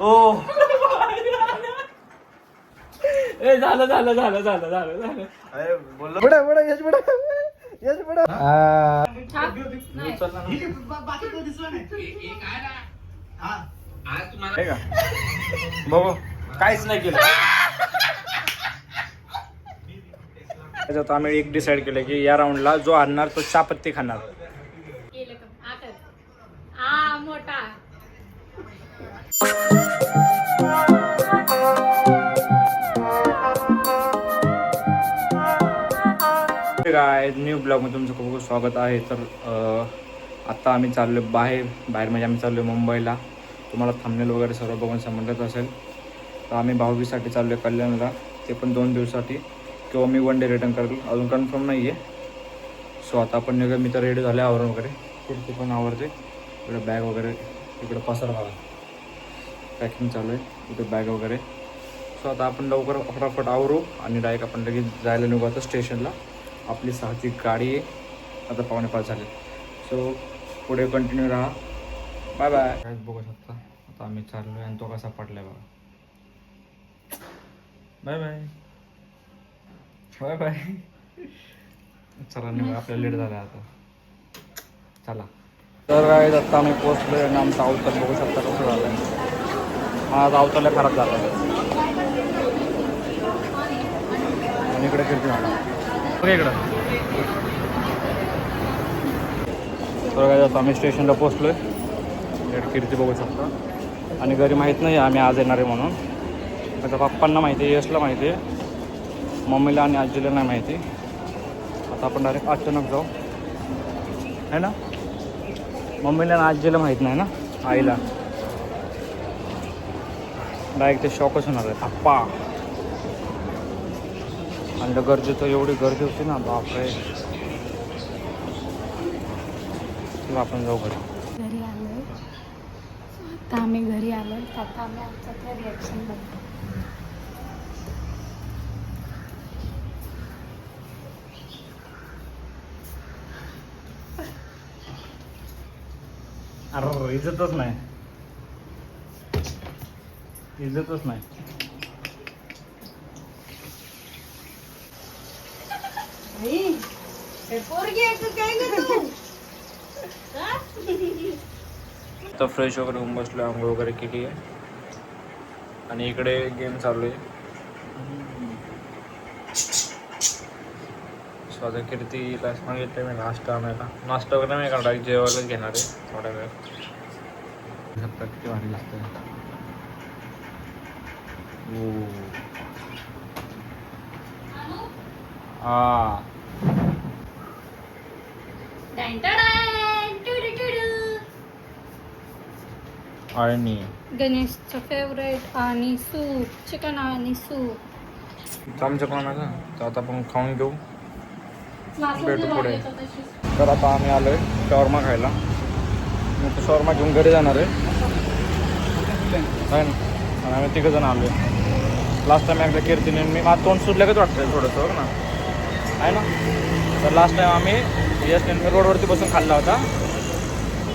ओ. ए झालं झालं झालं झालं झालं झालं. अरे बोललो. बडा बडा यश बडा यश बडा. हे? का? बघू. काहीच नाही केलं. त्याच्यात आम्ही एक डिसाईड केलं की या राऊंडला जो आणणार तो चापत्ती खाणार. मोठा. काय न्यू ब्लॉगमध्ये तुमचं खूप खूप स्वागत आहे. तर आत्ता आम्ही चाललो बाहेर. बाहेर म्हणजे आम्ही चाललो मुंबईला. तुम्हाला थांबनेल वगैरे सर्व बघून समजत असेल. तर आम्ही भाऊबीसाठी चाललो आहे कल्याणला. ते पण दोन दिवसासाठी. किंवा मी वन डे रिटर्न करेल अजून कन्फर्म नाही आहे सो आता आपण निघा मी तर रेडी झाले आवरून वगैरे. कुर्ती पण आवडते इकडे बॅग वगैरे इकडे पसर बघा पॅकिंग चालू आहे. इकडे बॅग वगैरे. सो आता आपण लवकर फटाफट आवरू आणि डायरेक्ट आपण लगेच जायला निघू आता स्टेशनला आपली सहाची गाडी आहे. आता पावणे पाच झाले सो पुढे कंटिन्यू राहा. बाय बाय काय बघू शकता. आता आम्ही चाललो आहे आणि तो कसा पडलाय बघा. बाय बाय बाय बाय चला निघू आपल्याला लेट झाला आता. चला. तर काय आता आम्ही पोचलो आणि आमचा अवतार बघू शकता कसं झालं माझा अवतारला खराब झाला. आणि इकडे कीर्ती झाला बघा इकडं. तर काय आता आम्ही स्टेशनला पोचलो आहे इकडे कीर्ती बघू शकता. आणि घरी माहीत नाही आम्ही आज येणार आहे म्हणून. आता पप्पांना माहिती आहे यशला माहिती आहे. मम्मीला आणि आजीला नाही माहिती. आता आपण डायरेक्ट अचानक जाऊ. है ना? मम्मीला आणि आजीला माहीत नाही ना आईला. डायरेक्ट ते शॉकच होणार आहे. अप्पा आणि गर्दी तर एवढी गर्दी होती ना बापरे. चला आपण जाऊ घरी. घरी आलोय. आता आम्ही घरी तर आता आम्ही आमचं काय रिॲक्शन बघतो अरे इज्जतच नाही. इज्जतच नाही. तर फ्रेश वगैरे होऊन बसलो आंघोळ वगैरे केली आहे. आणि इकडे गेम चालू आहे. सो आता कीर्तीला सांगितलं मी नाश्ता आणायला. नाश्ता वगैरे नाही करणार जेवायलाच घेणार आहे थोड्या वेळ. किती भारी लागतं हा आणि. गणेशचं फेवरेट आणि सूप चिकन आणि सूप. आमच्या कोणाचा तर आता आपण खाऊन घेऊ. भेटू पुढे. तर आता आम्ही आलोय शॉर्मा खायला. मग तो शॉर्मा घेऊन घरी जाणार आहे. ना? आणि आम्ही तिघं जण आलोय. लास्ट टाइम एकदा कीर्तीने मी माझं तोंड सुटल्यागच वाटतंय थोडंसं बघ ना. आहे ना? तर लास्ट टाइम आम्ही यस मी रोडवरती बसून खाल्ला होता.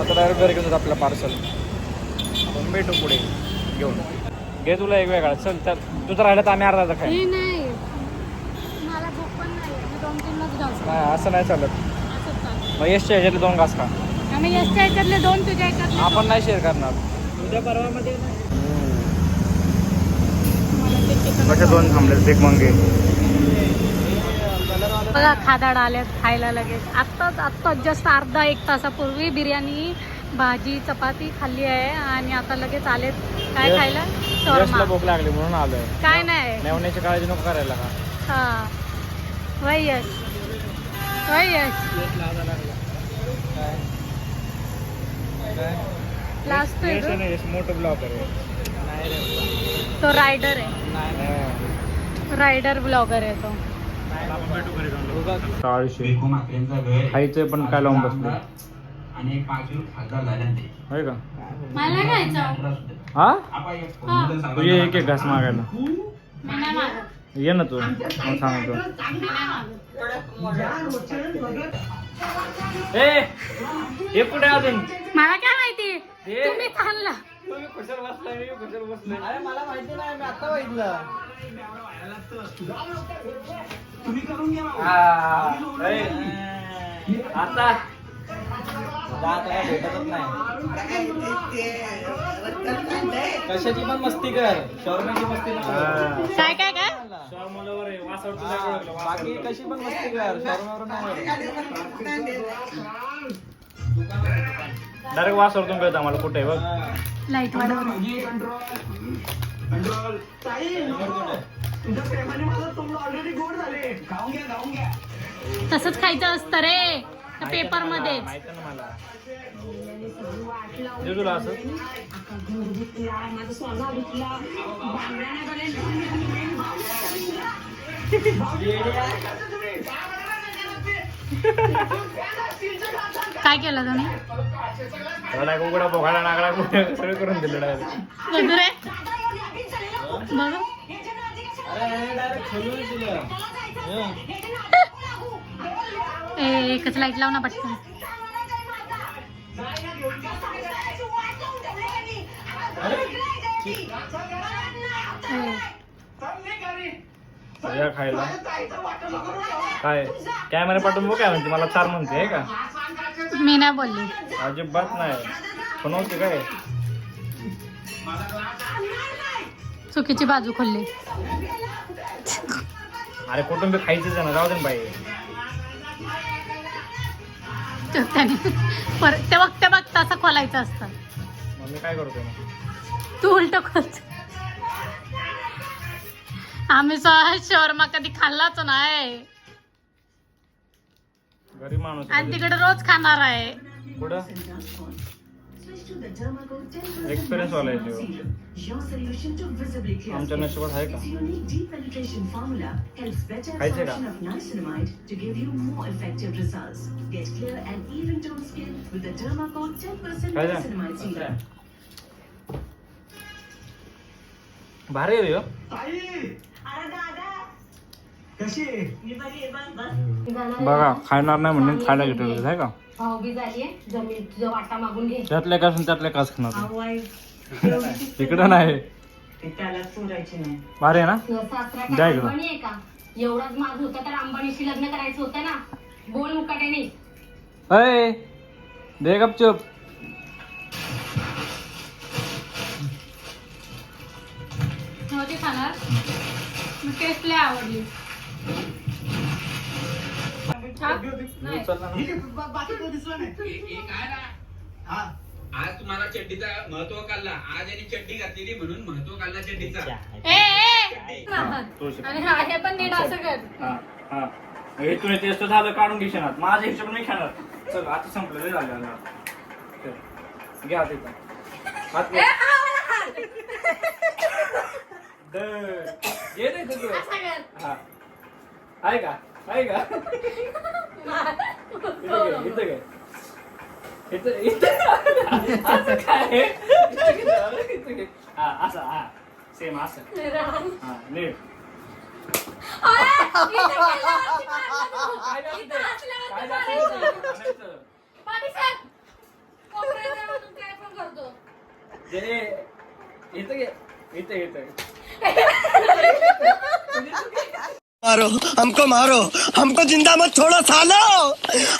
आता डायरेक्ट घरी घेऊन आपलं पार्सल आपण भेटू पुढे. घेऊन. घे तुला एक वेगळा. चल तर तुझं राहिलं तर आम्ही अर्धा खाय हे नाही असं नाही चालत. मग यशच्या ह्याच्यातले दोन घास खा. याच्या ह्याच्यातले दोन तुझ्या आपण. नाही शेअर करणार. उद्या परवामध्ये मला ते chicken कसे दोन थांबले एक मंगे. बघा खादाड आल्यात खायला लगेच. आत्ताच आत्ताच जस्ट अर्धा एक तासापूर्वी बिर्याणी भाजी चपाती खाल्ली आहे आणि आता लगेच आलेत. काय खायला? शॉर्मा. भूक लागली म्हणून आलोय. काय नाही. मेवण्याची काळजी नको करायला का? हा. वय यश. वय यश. लास्ट मोठं ब्लॉगर आहे. तो रायडर आहे. रायडर ब्लॉगर आहे तो. वेळ खायचंय पण काय लावून बसलो? आणि खासदार झाल्यानंतर होय का? मला नाही खायचं. हा? तू ये एक एक घास मागायला. ये ना तू. मग सांगतो ए हे कुठे अजून? मला काय तुम्ही खाल्ला. तुम्ही कुशल बसलाय मी कुशल बसलोय. अरे मला माहिती नाही मी आता बघितलं. आ, ए, आता. जात काय भेटतच नाही. कशाची पण मस्ती कर. शॉर्माची मस्ती. काय काय काय. बाकी कशी पण मस्ती कर. शॉर्मावर नाही डायरेक्ट वासावरतून कळतं आम्हाला कुठे बघ हा. लाइट तसंच खायचं असतं रे पेपरमध्ये माहिती ना मला देऊ तुला असं काय केलं तुम्ही? मला कुकडा बोघाडा नागडा कुठे सगळं करून दिलं डायरेक्ट गजरे बघ. अरे ए, एकच लाइट लाव ना पटकन. ए, या खायला काय? कॅमेरा पाठवून बघ काय म्हणते? मला चार म्हणते आहे का? मी नाही बोलली. अजिबात नाही. बनवते काय? चुकीची बाजू खोलली. अरे कुटुंब खायचंच आहे ना जाऊ दे ना बाई. तो त्याने पर- ते बघ ते बघ तसं खोलायचं असतं. मग मी काय करतोय मग? तू उलट खोलत आम्ही शोरमा कधी खाल्लाच नाही. गरीब माणूस आणि तिकडे रोज खाणार आहे. कुठं? एक्सपिरियन्स वाला आहे तो. आमच्या नशिबात आहे का? खायचंय का? खायचं भारी आहे बघा खाणार नाही म्हणून खायला घेतलं आहे का? भाऊबी झालीये जमीन तुझा वाटा मागून घे. त्यातल्या कासून त्यातल्या कास खाणार इकडं नाही. भारी आहे ना? सासरा द्या काय इकडं. अंबानी आहे का? एवढाच माझ होता तर अंबानीशी लग्न करायचं होतं ना? बोल मुकाट्याने. अय दे गपचूप. नव्हती खाणार? मग टेस्ट लय आवडली? नाही. आज तुम्हाला चड्डीचा महत्त्व कळला आज यांनी चड्डी घातलेली म्हणून महत्त्व कळला चड्डीचा ए, ए! आणि हा, हे पण नीट असं कर हा, हा. हे तुला टेस्ट झालं काढून ना माझ्या हिशोब मी खाणार चल आता संपलं झालं आता. चल. घ्या तिथं हात. धर. ये रे तुझं. हा. आहे का आहे का इथं घे, इथं घे. इथं इथं असं काय इथं घे, इथं घे. हा असं हा सेम असं हा नीट काय जातं? काय जातं? आणायचं. जे इथं घे इथं इथं मारो हमको मारो। हमको जिंदा मत छोड़ो सालो।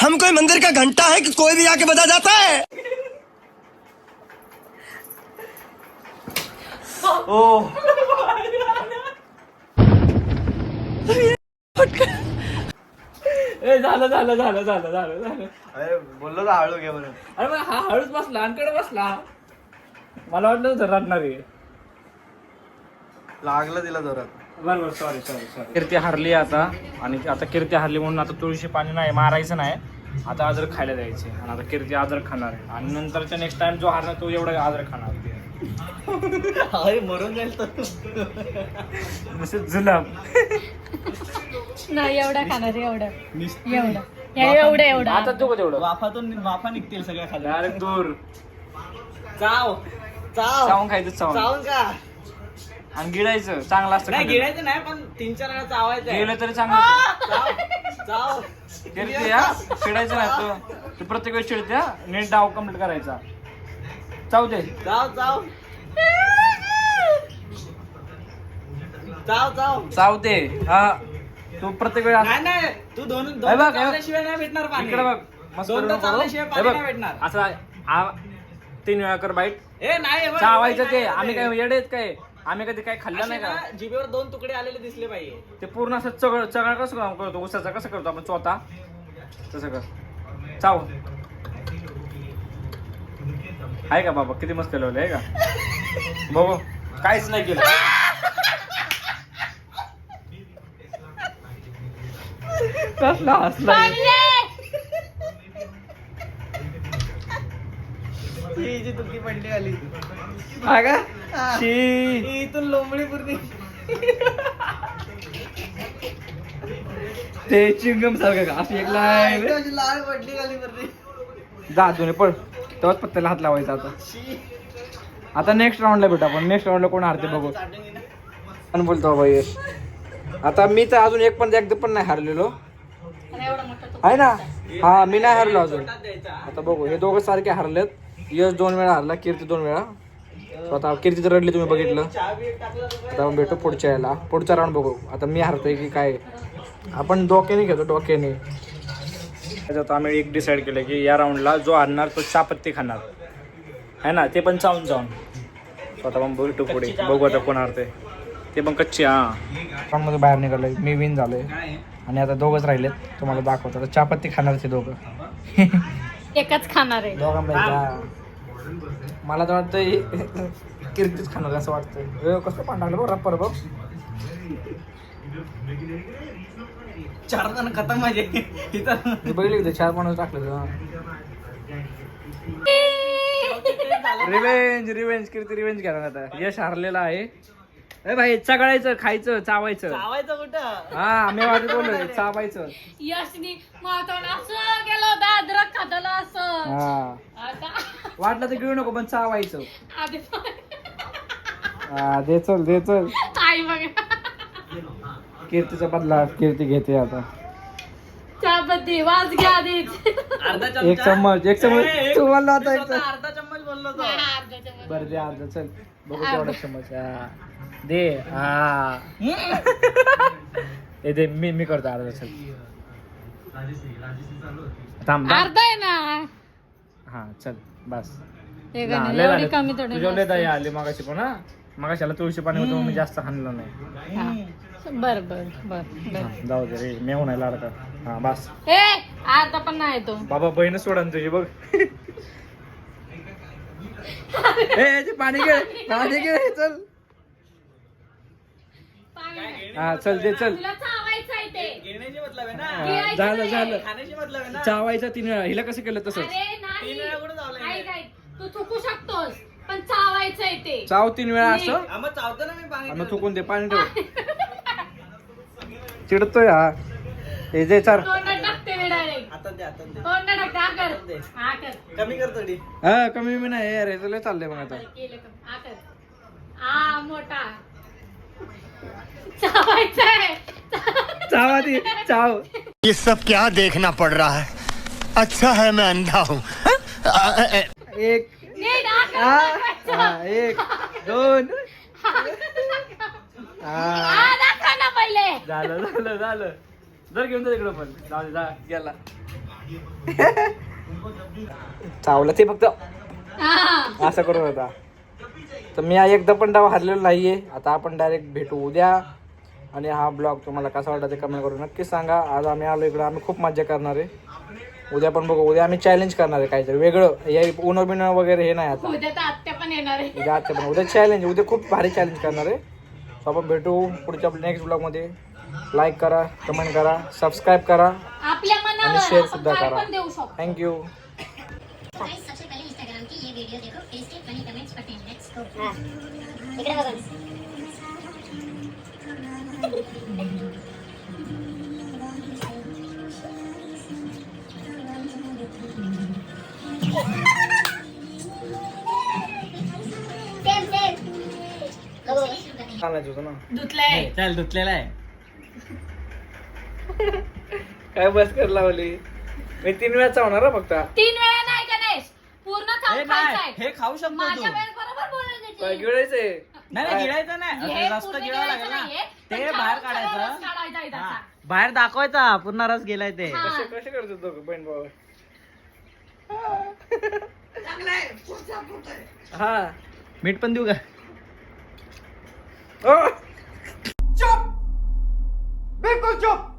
हम कोई मंदिर का घंटा है कि कोई भी आके बजा जाता है। ओ। ए झालं झालं झालं झालं झालं झालं. अरे बोललो ना हळू घे म्हणून. अरे मग हा हळूच बसला अंकडे बसला. मला वाटलं होतं रडणार आहे. लागलं तिला जोरात बरोबर सॉरी सॉरी सॉरी कीर्ती हारली आता. आणि आता कीर्ती हारली म्हणून आता तुळशी पाणी नाही मारायचं नाही. आता आजर खायला द्यायचे. आणि आता कीर्ती आजर खाणार आहे. आणि नंतरच्या नेक्स्ट टाइम जो हारणार तो एवढा आजर खाणार अरे मरून जाईल तर जसं जुलाब नाही एवढं खाणार एवढं. एवढं. या- एवढं एवढं. आता तू का तेवढं. वाफातून वाफा निघतील सगळ्या खाली. डायरेक्ट दूर. चाव. चाव. चावून खायचं चावून. चावून का आणि गिळायचं चांगलं असतं नाही. गिळायचं नाही पण तीन चार वेळा चावायचं आहे. गेलं तरी चांगलं असतं. चाव चाव कीर्ती हा चिडायचं नाही तू तू प्रत्येक वेळेस चिडते हा नीट डाव कंप्लीट करायचा चाव दे चाव चाव चाव दे हा तू प्रत्येक वेळेस नाही नाही तू दोन हे दोन बघ, हे बघ. चावल्याशिवाय नाही भेटणार पाणी इकडे बघ मस्त दोनदा. चावल्याशिवाय हे पाणी बघ नाही भेटणार. असं आ- तीन वेळा कर बाईट ए नाही हे बघ, चावायचं ते आम्ही. काय येडे आहेत काय आम्ही कधी काय खाल्लं नाही का ना, जिभेवर दोन तुकडे आलेले दिसले पाहिजे. ते पूर्ण असं चगळ चगळ कसं काम करतो? उसाचा कसं करतो आपण? चोथा? तसं कर. चाव. आहे का बाबा? किती मस्त केलं आहे का? बघू. काहीच नाही केलं. कसला हसला ही? जी तुकी पडली आली. हा का. शी. इथून ते चिंगम सारखं का? असं एक लाईन अशी लाल पडली खाली पूर्ण जा दोन्ही पड तेव्हाच पत्त्याला हात लावायचा आता. आता नेक्स्ट राऊंडला भेटू आपण. नेक्स्ट राऊंडला कोण हारते बघू. पण बोलतो बाबा यश? आता मी तर अजून एक पण एकदा पण नाही हारलेलो. आहे ना? हा मी नाही हारलो अजून. आता बघू. हे दोघं सारखे हारलेत. यश दोन वेळा हारला कीर्ती दोन वेळा. So आता कीर्ती तर रडली तुम्ही बघितलं? आता आपण भेटू पुढच्या याला. पुढचा राऊंड बघू. आता मी हारतोय की काय? आपण डोक्याने घेतो डोक्याने. त्याच्यात आम्ही एक डिसाईड केलं की या राऊंडला जो हारणार तो चापत्ती खाणार. आहे ना? ते पण चावून So आता आपण भेटू पुढे. बघू आता कोण हारते ते पण कच्ची हा. राऊंडमध्ये बाहेर निघालोय. मी विन झालोय. आणि आता दोघंच राहिलेत. तुम्हाला दाखवतो. आता चापत्ती खाणार ते दोघं. एकच खाणार आहे. दोघांपैकी. मला तर वाटतं कीर्तीच खाणार असं वाटतं कसं पाणी टाकलं बघ रप्पर बघ. चार जण खतम माझे इथं. बघितले की ते चार पाणी टाकलं रिवेंज रिवेंज कीर्ती रिवेंज घेणार आता. यश हारलेला आहे. ए भाई चगळायचं खायचं चावायचं. चावायचं कुठं? हा मी वाटत बोललोय चावायचं. यशनी महत्वानं असं गेलं होतं अद्रक खातलं असं. हा. आता वाटलं तर घेऊ नको पण चावायचं. आधी हा दे चल दे चल. आई बघा. कीर्तीचा बदला कीर्ती घेते आता. चहापत्ती वाज घ्या आधी अर्धा एक चम्मच एक चम्मच. एक- चम्मच अर्धा चम्मच बोललो. बरं दे अर्धा चल. बघू तेवढा चम्मच. हा दे हा. ए दे मी मी करतो अर्धा चल. थांब थांब. अर्धा आहे ना. हा चल. बस. हे का नाही, लय एवढी झाले. कमी थोडी तुझ्या दया आली मगाशी पण हा. मगाशाला तुळशी पाणी होतं मी जास्त हाणलं नाही. बर बर बर बर. हा, जाऊ दे रे मेहून आहे लाडका हा बस. ए अर्धा पण नाही तो. बाबा बहीण सोडा ना तुझी बघ. ए ते पाणी घे पाणी घे चल. हा चल दे चल. तुला चावायचं आहे ते. घेण्याची मतलब आहे ना. हा, झालं झालं. चावायचं तीन वेळा. हिला कसं केलं तसंच? अरे नाही तीन वेळा कुठे चावलंय? ऐक, ऐक. तू थुकू शकतोस पण चावायचं आहे ते. चाव तीन वेळा असं? हा, मग चावतो ना मी पाणी थुकून दे पाणी ठेव. चिडतोय हा. हे जे चार तोंडात टाकते मी डायरेक्ट आता दे आता दे. तोंडात टाकते हा कर. हा कर. कमी कर थोडी. हा कमी मी नाही अरे तुला चाललंय मग आता. केलं का? हा कर. हा मोठा. चावायचं आहे चावा ती चाव. ये सब क्या देखना पड़ रहा है? अच्छा है मैं अंधा हूँ। एक हा हा. हा, एक दोन. दाखवा ना पहिले. झालं झालं झालं. जर घेऊन जा तिकडं पण. जाऊ जा गेला. चावलं ते फक्त. हा. असं करत होता तर मी हा एकदा पण डाव हारलेलो नाहीये. आता आपण डायरेक्ट भेटू उद्या. आणि हा ब्लॉग तुम्हाला कसा वाटला ते कमेंट करून नक्की सांगा. आज आम्ही आलो इकडं. आम्ही खूप मजा करणार आहे. उद्या पण बघू. उद्या आम्ही चॅलेंज करणार आहे काहीतरी. वेगळं. हे उनो बिनो वगैरे हे नाही आता. उद्या तर आत्या पण येणार आहे. उद्या आता पण. उद्या चॅलेंज उद्या खूप भारी चॅलेंज करणार आहे. सो आपण भेटू पुढच्या नेक्स्ट ब्लॉगमध्ये लाईक करा कमेंट करा सबस्क्राईब करा. आपल्या आणि आपण सुद्धा काय करा. पण देऊ शकतो. थँक्यू गाइस सबसे चल धुतलेला आहे. काय बस कर लावली? मी तीन वेळा चावणार फक्त. तीन वेळा नाही गणेश. पूर्ण हे हे खाऊ शकतो तू. माझ्या वेळेस बरोबर बोलायचं काय गिळायचंय. नाही नाही गिळायचं नाही. हे पूर्ण गिळावं गिळायचं लागेल ना. ते बाहेर काढायचं. बाहेर दाखवायचा पूर्ण रस गेलाय ते. कसे कसे करतो दोघं बहीण भाऊ हा. मीठ पण देऊ का? ओ! बिल्कुल चुप!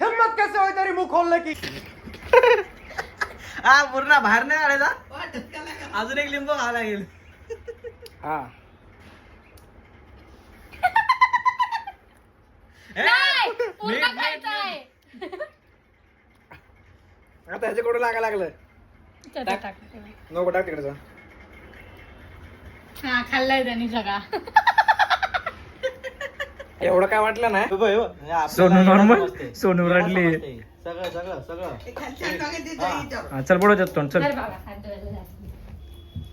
हिम्मत कैसे हुई तेरी मुंह खोलने की? हा पूर्ण बाहेर नाही काढायचा? अजून एक लिंबू खावा लागेल. हा. हे, आता कडून लागा लागलं? टाक. नको टाक तिकडे जा. हा खाल्लाय त्यांनी सगळा. एवढं काय वाटलं नाही? बघ, हे बघ. हे सोनू हे normal. समजते. सोनू रडली. समजते. सगळं सगळं सगळं. हा, चल बुडव देतो चल. तर बाबा.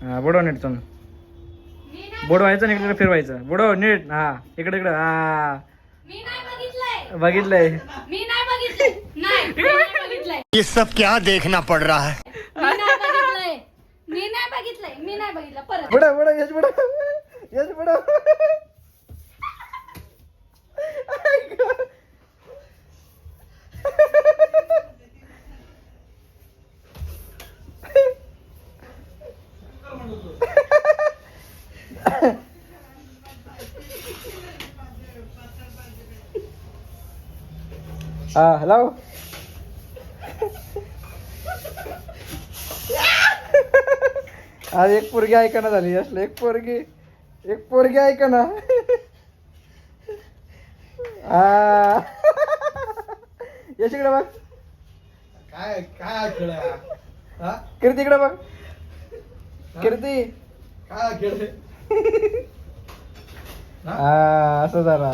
हा बुडव नीट मी नाही- बुडवायचं आणि इकडे फिरवायचं. बुडव नीट. हा इकडे इकडे. हा. मी नाही बघितलंय. बघितलंय. मी नाही बघितलंय. नाही मी नाही बघितलंय. ये सब क्या देखना पड़ रहा है मी नाही बघितलंय मी नाही बघितलंय मी नाही बघितलं परत. बुडव बुडव यश बुडव. यश बुडव. हा हॅलो आज एक पोरगी ऐकणं झाली असलं एक पोरगी एक पोरगी हा यश इकडे बघ. काय काय खेळ हा? कीर्ती इकडे बघ. कीर्ती. काय खेळ हा? असं झाला.